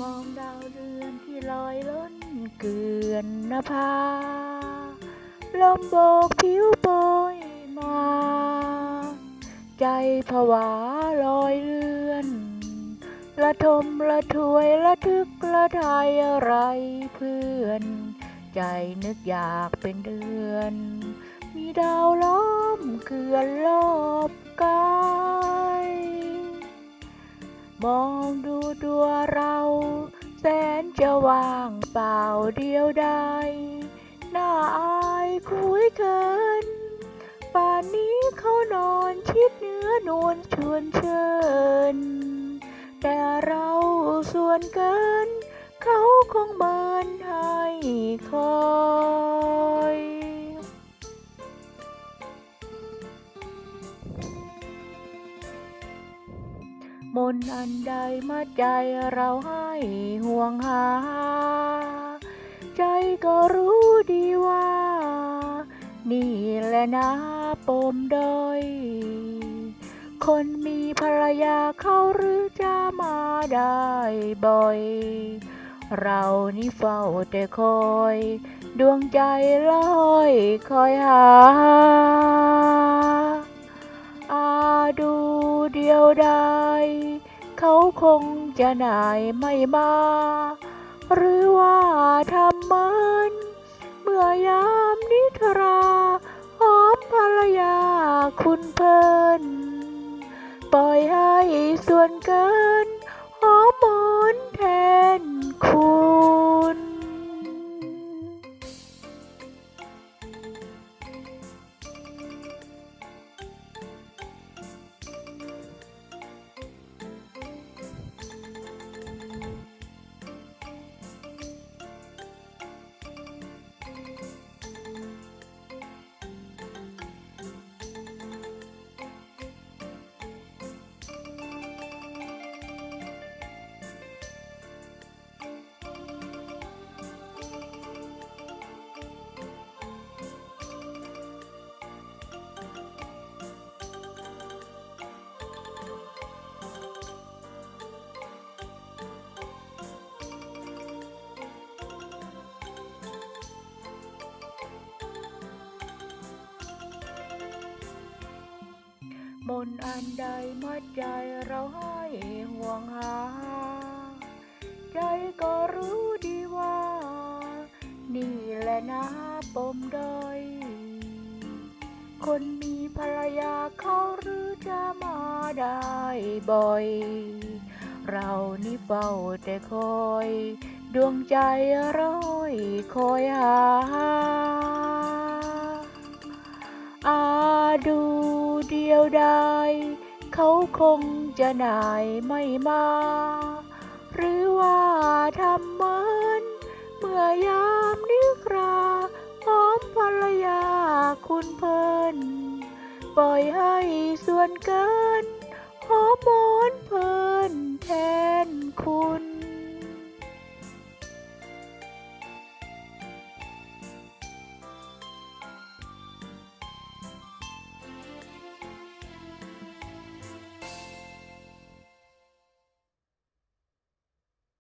มองดาวเรือนที่ลอยล้นเกลื่อนนภาลมโบกผิวโบยมา ใจผวาลอยเรือน ละทมละถวยละทึกละทายอะไรเพื่อน ใจนึกอยากเป็นเดือน มีดาวล้อมเกลือนรอบกายมองดูตัวเรา แสนจะว่างเปล่าเดียวดายน่าอายคุยเกิน ป่านนี้เขานอนชิดเนื้อนวลชวนเชิญ ส่วนเกิน เขาคงเมินให้คอยมนอันใดมาใจเราให้ห่วงหา ใจก็รู้ดีว่า นี่แหละนะปมด้อย คนมีภรรยาเขาหรือจะมาได้บ่อย เรานี่เฝ้าแต่คอย ดวงใจลอยคอยหา อาดูเดียวดายเขาคงจะนายไม่มา หรือว่าทำเหมินเมื่อยามนิทราหอมภรรยาคุณเพลิน ปล่อยให้ส่วนเกิน มนอันใดมัดใจเราให้ห่วงหา ใจก็รู้ดีว่า นี่แหละนะปมด้อยคนมีภรรยาเขาหรือจะมาได้บ่อย เรานี่เฝ้าแต่คอย ดวงใจร้อยคอยหา เดียวดายเขาคงจะหน่ายไม่มา หรือว่าทำเหมือนเมื่อยามนิคราพร้อมภรรยาคุณเพิ่น ปล่อยให้ส่วนเกินหอมมน